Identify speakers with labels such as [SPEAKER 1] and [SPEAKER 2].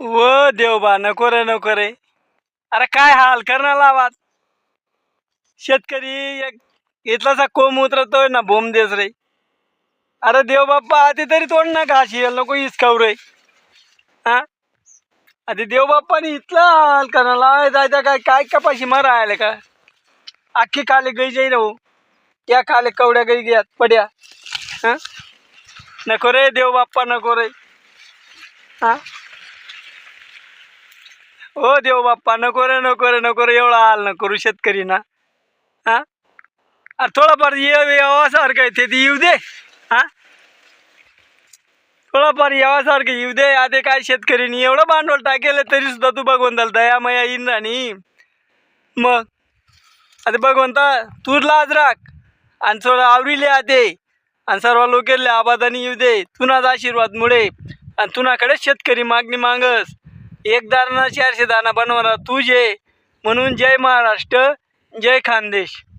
[SPEAKER 1] व देवबा नको रे नको रे. अरे काय हाल करणार आवाज शेतकरी एक इथलासा कोंब उतरतोय ना बोम देस रे. अरे देव बाप्पा आधी तरी तोड ना घाशी नको इसकाव रे. हा? आधी देव बाप्पानी इथला हाल करणार जायचा काय? काय कपाशी मार आले का? अख्खी काले गई जाई हो. राहू त्या काले कवड्या गई घ्यात पड्या. हा? नको रे देव बाप्पा नको रे. हा? ओ देव बाप्पा नको रे नको रे नको रे एवढा हाल नको करू शेतकरी ना. हा? अरे थोडाफार ये यावासारखं ते ती येऊ दे. हा? थोडाफार यावासारखं येऊ दे. आधे काय शेतकरीनी एवढं भांडवल टाकेलं तरी सुद्धा तू भगवंताला दयामया येईन राणी मग? आता भगवंता तू लाज राख. आणि थोडं आवरीले आते. आणि सर्व लोकेले आबादानी येऊ दे. तुनाच आशीर्वाद मुळे. आणि तुनाकडे शेतकरी मागणी मागस. एक दाना चारशे दाना बनवणार. तू जे म्हणून जय महाराष्ट्र जय खानदेश.